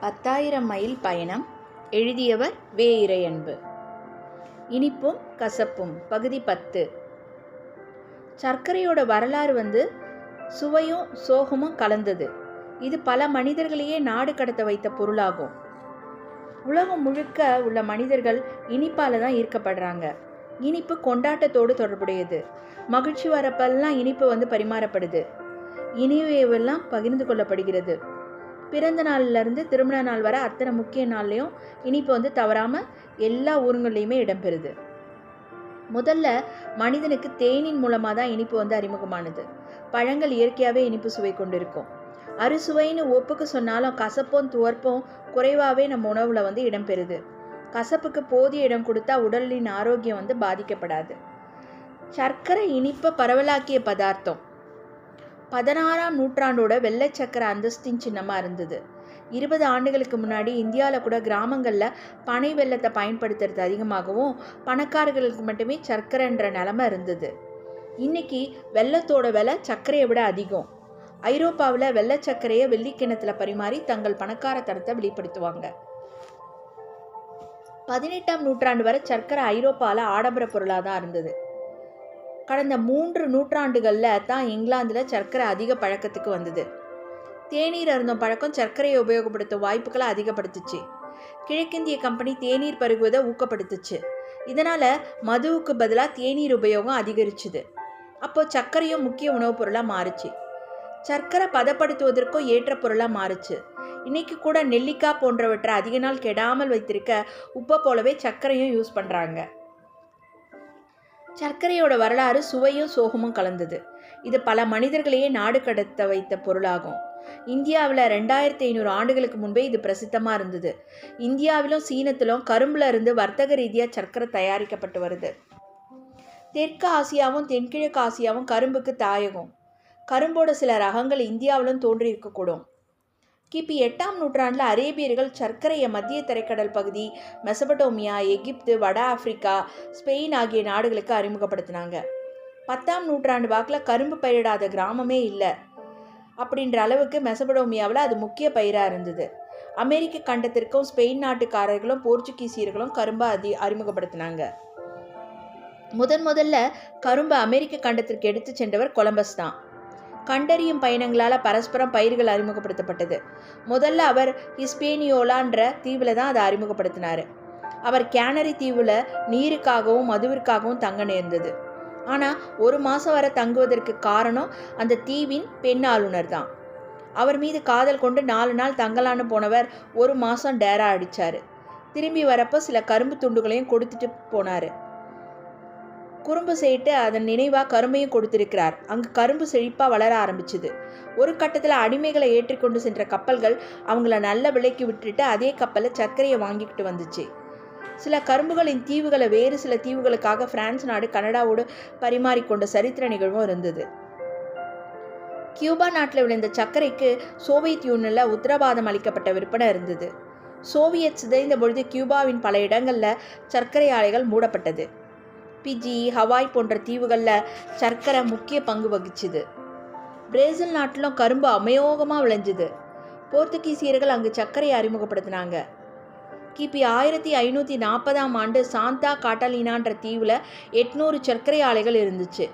பத்தாயிரம் மைல் பயணம் எழுதியவர் வே இறையன்பு இனிப்பும் கசப்பும். பகுதி பத்து. சர்க்கரையோட வரலாறு வந்து சுவையும் சோகமும் கலந்தது. இது பல மனிதர்களையே நாடு கடத்த வைத்த பொருளாகும். உலகம் முழுக்க உள்ள மனிதர்கள் இனிப்பால் தான் ஈர்க்கப்படுறாங்க. இனிப்பு கொண்டாட்டத்தோடு தொடர்புடையது. மகிழ்ச்சி வரப்பெல்லாம் இனிப்பு வந்து பரிமாறப்படுது. இனிவையெல்லாம் பகிர்ந்து கொள்ளப்படுகிறது. பிறந்த நாள்லேருந்து திருமண நாள் வர அத்தனை முக்கிய நாள்லேயும் இனிப்பு வந்து தவறாமல் எல்லா ஊருங்கள்லேயுமே இடம்பெறுது. முதல்ல மனிதனுக்கு தேனின் மூலமாக தான் இனிப்பு வந்து அறிமுகமானது. பழங்கள் இயற்கையாகவே இனிப்பு சுவை கொண்டிருக்கும். அறுசுவைன்னு ஒப்புக்கு சொன்னாலும் கசப்பும் துவர்ப்பும் குறைவாகவே நம்ம உணவில் வந்து இடம்பெறுது. கசப்புக்கு போதிய இடம் கொடுத்தா உடலின் ஆரோக்கியம் வந்து பாதிக்கப்படாது. சர்க்கரை இனிப்பை பரவலாக்கிய பதார்த்தம். பதினாறாம் நூற்றாண்டோட வெள்ளை அந்தஸ்தின் சின்னமாக இருந்தது. இருபது ஆண்டுகளுக்கு முன்னாடி இந்தியாவில் கூட கிராமங்களில் பனை வெள்ளத்தை பயன்படுத்துறது அதிகமாகவும் பணக்காரர்களுக்கு மட்டுமே சர்க்கரைன்ற நிலமை இருந்தது. இன்னைக்கு வெள்ளத்தோட விலை சர்க்கரையை விட அதிகம். ஐரோப்பாவில் வெள்ளச்சர்க்கரையை வெள்ளிக்கிணத்துல பரிமாறி தங்கள் பணக்கார தரத்தை வெளிப்படுத்துவாங்க. பதினெட்டாம் நூற்றாண்டு வரை சர்க்கரை ஐரோப்பாவில் ஆடம்பர பொருளாக தான் இருந்தது. கடந்த மூன்று நூற்றாண்டுகளில் தான் இங்கிலாந்தில் சர்க்கரை அதிக பழக்கத்துக்கு வந்தது. தேநீர் அருந்தும் பழக்கம் சர்க்கரையை உபயோகப்படுத்தும் வாய்ப்புகளை அதிகப்படுத்துச்சு. கிழக்கிந்திய கம்பெனி தேநீர் பருகுவதை ஊக்கப்படுத்துச்சு. இதனால் மதுவுக்கு பதிலாக தேநீர் உபயோகம் அதிகரிச்சுது. அப்போது சர்க்கரையும் முக்கிய உணவுப் பொருளாக மாறுச்சு. சர்க்கரை பதப்படுத்துவதற்கும் ஏற்ற பொருளாக மாறுச்சு. இன்றைக்கி கூட நெல்லிக்காய் போன்றவற்றை அதிக நாள் கெடாமல் வைத்திருக்க உப்பை போலவே சர்க்கரையும் யூஸ் பண்ணுறாங்க சர்க்கரையோட வரலாறு சுவையும் சோகமும் கலந்தது. இது பல மனிதர்களையே நாடு கடத்த வைத்த பொருளாகும். இந்தியாவில் ரெண்டாயிரத்தி ஐநூறு ஆண்டுகளுக்கு முன்பே இது பிரசித்தமாக இருந்தது. இந்தியாவிலும் சீனத்திலும் கரும்புல இருந்து வர்த்தக ரீதியாக சர்க்கரை தயாரிக்கப்பட்டு வருது. தெற்கு ஆசியாவும் தென்கிழக்கு ஆசியாவும் கரும்புக்கு தாயகம். கரும்போட சில ரகங்கள் இந்தியாவிலும் தோன்றியிருக்கக்கூடும். கிபி எட்டாம் நூற்றாண்டில் அரேபியர்கள் சர்க்கரையை மத்திய தரைக்கடல் பகுதி மெசபடோமியா எகிப்து வட ஆப்பிரிக்கா ஸ்பெயின் ஆகிய நாடுகளுக்கு அறிமுகப்படுத்தினாங்க. பத்தாம் நூற்றாண்டு வாக்கில் கரும்பு பயிரிடாத கிராமமே இல்லை. அப்படின்ற அளவுக்கு மெசபடோமியாவில் அது முக்கிய பயிராக இருந்தது. அமெரிக்க கண்டத்திற்கும் ஸ்பெயின் நாட்டுக்காரர்களும் போர்ச்சுகீசியர்களும் கரும்பை அதி அறிமுகப்படுத்தினாங்க. முதன் முதல்ல கரும்பு அமெரிக்க கண்டத்திற்கு எடுத்து சென்றவர் கொலம்பஸ் தான். கண்டறியும் பயணங்களால் பரஸ்பரம் பயிர்கள் அறிமுகப்படுத்தப்பட்டது. முதல்ல அவர் ஹிஸ்பேனியோலான்ற தீவில் தான் அதை அறிமுகப்படுத்தினார். அவர் கேனரி தீவில் நீருக்காகவும் மதுவிற்காகவும் தங்க நேர்ந்தது. ஆனால் ஒரு மாதம் வரை தங்குவதற்கு காரணம் அந்த தீவின் பெண் ஆளுநர் தான். அவர் மீது காதல் கொண்டு நாலு நாள் தங்கலான்னு போனவர் ஒரு மாதம் டேரா அடித்தார் திரும்பி வரப்போ சில கரும்பு துண்டுகளையும் கொடுத்துட்டு போனார். குறும்பு செய்யிட்டு அதன் நினைவாக கரும்பையும் கொடுத்திருக்கிறார். அங்கு கரும்பு செழிப்பாக வளர ஆரம்பிச்சுது. ஒரு கட்டத்தில் அடிமைகளை ஏற்றிக்கொண்டு சென்ற கப்பல்கள் அவங்கள நல்ல விலைக்கு விட்டுட்டு அதே கப்பலில் சர்க்கரையை வாங்கிக்கிட்டு வந்துச்சு. சில கரும்புகளின் தீவுகளை வேறு சில தீவுகளுக்காக பிரான்ஸ் நாடு கனடாவோடு பரிமாறிக்கொண்ட சரித்திர நிகழ்வும் இருந்தது. கியூபா நாட்டில் விளைந்த சர்க்கரைக்கு சோவியத் யூனியனில் உத்தரவாதம் அளிக்கப்பட்ட விற்பனை இருந்தது. சோவியத் சிதைந்த பொழுது கியூபாவின் பல இடங்களில் சர்க்கரை ஆலைகள் மூடப்பட்டது. பிஜி ஹவாய் போன்ற தீவுகளில் சர்க்கரை முக்கிய பங்கு வகிச்சுது. பிரேசில் நாட்டிலும் கரும்பு அமயோகமாக விளைஞ்சுது. போர்த்துகீசியர்கள் அங்கு சர்க்கரையை அறிமுகப்படுத்தினாங்க. கிபி ஆயிரத்தி ஐநூற்றி நாற்பதாம் ஆண்டு சாந்தா காட்டலினான்ற தீவில் எட்நூறு சர்க்கரை ஆலைகள் இருந்துச்சு.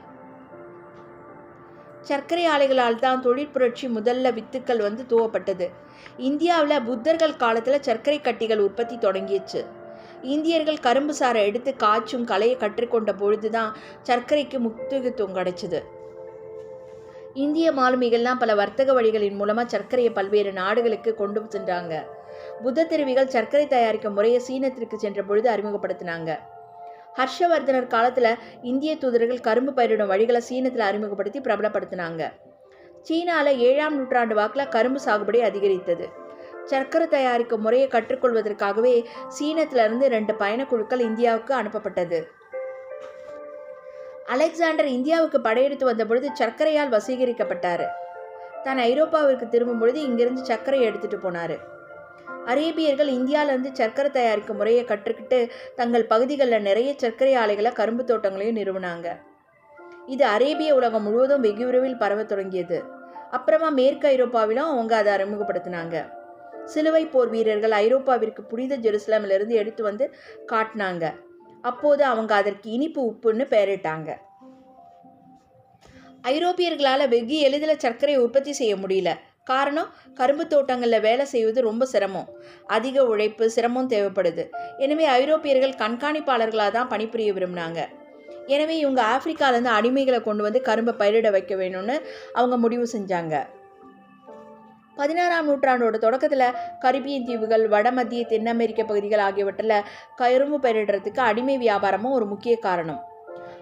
சர்க்கரை ஆலைகளால் தான் தொழிற்புரட்சி முதல்ல வித்துக்கள் வந்து துவப்பட்டது. இந்தியாவில் புத்தர்கள் காலத்தில் சர்க்கரை கட்டிகள் உற்பத்தி தொடங்கியச்சு இந்தியர்கள் கரும்பு சாறை எடுத்து காய்ச்சும் கலையை கற்றுக்கொண்ட பொழுதுதான் சர்க்கரைக்கு முக்கியத்துவம் கிடைச்சது. இந்திய மாலுமிகள்லாம் பல வர்த்தக வழிகளின் மூலமாக சர்க்கரையை பல்வேறு நாடுகளுக்கு கொண்டு சென்றாங்க. புத்த திருவிகள் சர்க்கரை தயாரிக்கும் முறையை சீனத்திற்கு சென்ற பொழுது அறிமுகப்படுத்தினாங்க. ஹர்ஷவர்தனர் காலத்தில் இந்திய தூதர்கள் கரும்பு பயிரிடும் வழிகளை சீனத்தில் அறிமுகப்படுத்தி பிரபலப்படுத்தினாங்க. சீனாவில் ஏழாம் நூற்றாண்டு வாக்கில் கரும்பு சாகுபடி அதிகரித்தது. சர்க்கரை தயாரிக்கும் முறையை கற்றுக்கொள்வதற்காகவே சீனத்திலிருந்து ரெண்டு பயணக்குழுக்கள் இந்தியாவுக்கு அனுப்பப்பட்டது. அலெக்சாண்டர் இந்தியாவுக்கு படையெடுத்து வந்த பொழுது சர்க்கரையால் வசீகரிக்கப்பட்டார். தான் ஐரோப்பாவிற்கு திரும்பும் பொழுது இங்கிருந்து சர்க்கரையை எடுத்துட்டு போனார். அரேபியர்கள் இந்தியாவிலேருந்து சர்க்கரை தயாரிக்கும் முறையை கற்றுக்கிட்டு தங்கள் பகுதிகளில் நிறைய சர்க்கரை ஆலைகளை கரும்பு தோட்டங்களையும் நிறுவனாங்க. இது அரேபிய உலகம் முழுவதும் வெகு விரைவில் பரவ தொடங்கியது. அப்புறமா மேற்கு ஐரோப்பாவிலும் அவங்க அதை அறிமுகப்படுத்தினாங்க. சிலுவை போர் வீரர்கள் ஐரோப்பாவிற்கு புனித ஜெருசலமிலிருந்து எடுத்து வந்து காட்டினாங்க. அப்போது அவங்க அதற்கு இனிப்பு உப்புன்னு பெயரிட்டாங்க. ஐரோப்பியர்களால் வெகு எளிதில் சர்க்கரை உற்பத்தி செய்ய முடியல. காரணம் கரும்பு தோட்டங்களில் வேலை செய்வது ரொம்ப சிரமம். அதிக உழைப்பு சிரமம் தேவைப்படுது. எனவே ஐரோப்பியர்கள் கண்காணிப்பாளர்களாக தான் பணிபுரிய விரும்பினாங்க. எனவே இவங்க ஆப்பிரிக்காவிலேருந்து அடிமைகளை கொண்டு வந்து கரும்பை பயிரிட வைக்க வேணும்னு அவங்க முடிவு செஞ்சாங்க. பதினாறாம் நூற்றாண்டோட தொடக்கத்தில் கரிபியன் தீவுகள் வடமத்திய தென் அமெரிக்க பகுதிகள் ஆகியவற்றில் கரும்பு பயிரிடுறதுக்கு அடிமை வியாபாரமும் ஒரு முக்கிய காரணம்.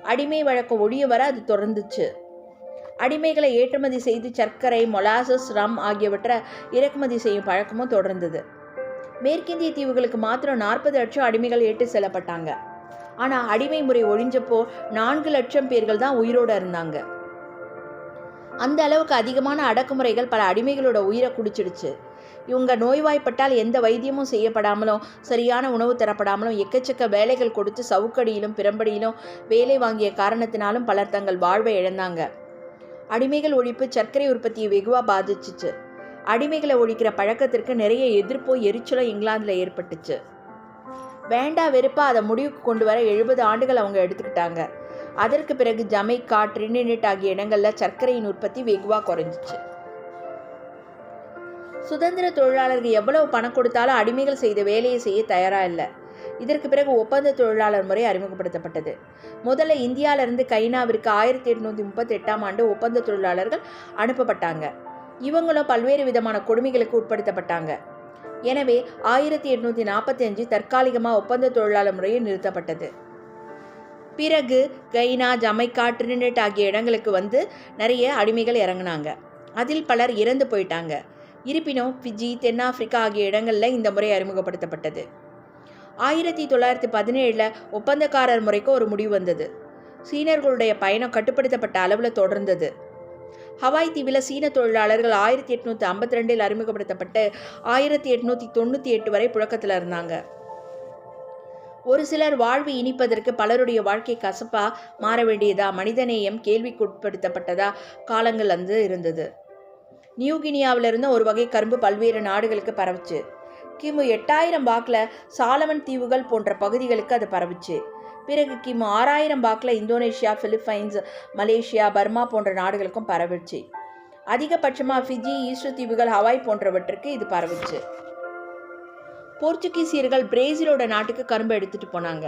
அடிமை வழக்கம் ஒழிய வர அது தொடர்ந்துச்சு. அடிமைகளை ஏற்றுமதி செய்து சர்க்கரை மொலாசஸ் ரம் ஆகியவற்றை இறக்குமதி செய்யும் பழக்கமும் தொடர்ந்தது. மேற்கிந்திய தீவுகளுக்கு மாத்திரம் நாற்பது லட்சம் அடிமைகள் ஏற்று செல்லப்பட்டாங்க. ஆனால் அடிமை முறை ஒழிஞ்சப்போ நான்கு லட்சம் பேர்கள் தான் உயிரோடு இருந்தாங்க. அந்த அளவுக்கு அதிகமான அடக்குமுறைகள் பல அடிமைகளோட உயிரை குடிச்சிடுச்சு. இவங்க நோய்வாய்ப்பட்டால் எந்த வைத்தியமும் செய்யப்படாமலும் சரியான உணவு தரப்படாமலும் எக்கச்சக்க வேலைகள் கொடுத்து சவுக்கடியிலும் பிறம்படியிலும் வேலை வாங்கிய காரணத்தினாலும் பலர் தங்கள் வாழ்வை இழந்தாங்க. அடிமைகள் ஒழிப்பு சர்க்கரை உற்பத்தியை வெகுவாக பாதிச்சிச்சு. அடிமைகளை ஒழிக்கிற பழக்கத்திற்கு நிறைய எதிர்ப்போ எரிச்சலும் இங்கிலாந்தில் ஏற்பட்டுச்சு. வேண்டா வெறுப்பா அதை முடிவுக்கு கொண்டு வர எழுபது ஆண்டுகள் அவங்க எடுத்துக்கிட்டாங்க. அதற்கு பிறகு ஜமைக்கா ட்ரினினிட் ஆகிய இடங்களில் சர்க்கரையின் உற்பத்தி வெகுவாக குறைஞ்சிச்சு. சுதந்திர தொழிலாளர்கள் எவ்வளவு பணம் கொடுத்தாலும் அடிமைகள் செய்த வேலையை செய்ய தயாராக இல்லை. இதற்கு பிறகு ஒப்பந்த தொழிலாளர் முறை அறிமுகப்படுத்தப்பட்டது. முதல்ல இந்தியாவிலிருந்து கைனாவிற்கு ஆயிரத்தி எட்நூற்றி முப்பத்தி எட்டாம் ஆண்டு ஒப்பந்த தொழிலாளர்கள் அனுப்பப்பட்டாங்க. இவங்களும் பல்வேறு விதமான கொடுமைகளுக்கு உட்படுத்தப்பட்டாங்க. எனவே ஆயிரத்தி எட்நூற்றி நாற்பத்தி அஞ்சு தற்காலிகமாக ஒப்பந்த தொழிலாளர் முறையை நிறுத்தப்பட்டது. பிறகு கைனா ஜமைக்கா ட்ரினிடேட் ஆகிய இடங்களுக்கு வந்து நிறைய அடிமைகள் இறங்குனாங்க. அதில் பலர் இறந்து போயிட்டாங்க. இருப்பினும் ஃபிஜி தென்னாப்பிரிக்கா ஆகிய இடங்களில் இந்த முறை அறிமுகப்படுத்தப்பட்டது. ஆயிரத்தி தொள்ளாயிரத்தி பதினேழில் ஒப்பந்தக்காரர் முறைக்கு ஒரு முடிவு வந்தது. சீனர்களுடைய பயணம் கட்டுப்படுத்தப்பட்ட அளவில் தொடர்ந்தது. ஹவாய் தீவில் சீன தொழிலாளர்கள் ஆயிரத்தி எட்நூற்றி ஐம்பத்தி ரெண்டில் அறிமுகப்படுத்தப்பட்டு ஆயிரத்தி எட்நூற்றி தொண்ணூற்றி எட்டு வரை புழக்கத்தில் இருந்தாங்க. ஒரு சிலர் வாழ்வு இனிப்பதற்கு பலருடைய வாழ்க்கை கசப்பா மாற வேண்டியதா? மனிதநேயம் கேள்விக்குட்படுத்தப்பட்டதா? காலங்கள் வந்து இருந்தது. நியூகினியாவிலிருந்து ஒரு வகை கரும்பு பல்வேறு நாடுகளுக்கு பரவுச்சு. கிமு எட்டாயிரம் வாக்கில் சாலமன் தீவுகள் போன்ற பகுதிகளுக்கு அது பரவுச்சு. பிறகு கிமு ஆறாயிரம் வாக்கில் இந்தோனேஷியா பிலிப்பைன்ஸ் மலேசியா பர்மா போன்ற நாடுகளுக்கும் பரவிச்சு அதிகபட்சமாக ஃபிஜி ஈஸ்டர் தீவுகள் ஹவாய் போன்றவற்றுக்கு இது பரவுச்சு. போர்ச்சுகீசியர்கள் பிரேசிலோட நாட்டுக்கு கரும்பு எடுத்துகிட்டு போனாங்க.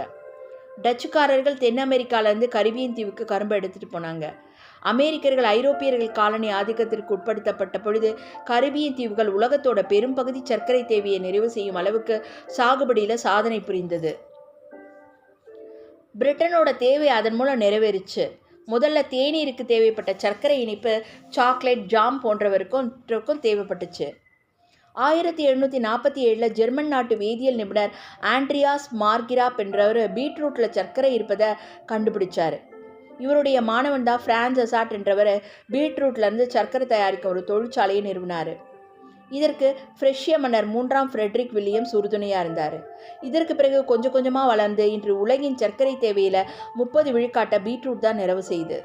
டச்சுக்காரர்கள் தென் அமெரிக்காவிலேருந்து கரிபியன் தீவுக்கு கரும்பு எடுத்துகிட்டு போனாங்க. அமெரிக்கர்கள் ஐரோப்பியர்கள் காலனி ஆதிக்கத்திற்கு உட்படுத்தப்பட்ட பொழுது கரிபியன் தீவுகள் உலகத்தோட பெரும்பகுதி சர்க்கரை தேவையை நிறைவு செய்யும் அளவுக்கு சாகுபடியில் சாதனை புரிந்தது. பிரிட்டனோட தேவை அதன் மூலம் நிறைவேறிச்சு. முதல்ல தேநீருக்கு தேவைப்பட்ட சர்க்கரை இனிப்பு சாக்லேட் ஜாம் போன்றவருக்கும் தேவைப்பட்டுச்சு. ஆயிரத்தி எழுநூற்றி நாற்பத்தி ஏழில் ஜெர்மன் நாட்டு வேதியியல் நிபுணர் ஆண்ட்ரியாஸ் மார்கிராப் என்றவர் பீட்ரூட்டில் சர்க்கரை இருப்பதை கண்டுபிடிச்சார். இவருடைய மாணவன் தான் பிரான்ஸ் அசாட் என்றவர் பீட்ரூட்லேருந்து சர்க்கரை தயாரிக்க ஒரு தொழிற்சாலையை நிறுவினார். இதற்கு ஃப்ரெஷ்ய மன்னர் மூன்றாம் ஃப்ரெட்ரிக் வில்லியம்ஸ் உறுதுணையாக இருந்தார். இதற்கு பிறகு கொஞ்சம் கொஞ்சமாக வளர்ந்து இன்று உலகின் சர்க்கரை தேவையில் முப்பது விழுக்காட்டை பீட்ரூட் தான் நிறைவு செய்து.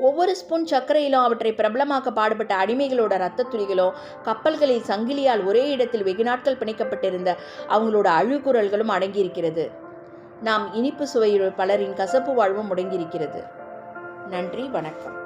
ஒவ்வொரு ஸ்பூன் சர்க்கரையிலும் அவற்றை பிரபலமாக்க பாடுபட்ட அடிமைகளோட இரத்த துளிகளும் கப்பல்களில் சங்கிலியால் ஒரே இடத்தில் வெகு நாட்கள் பிணைக்கப்பட்டிருந்த அவங்களோட அழுகுரல்களும் அடங்கியிருக்கிறது. நாம் இனிப்பு சுவையுள் பலரின் கசப்பு வாழ்வும் முடங்கியிருக்கிறது. நன்றி வணக்கம்.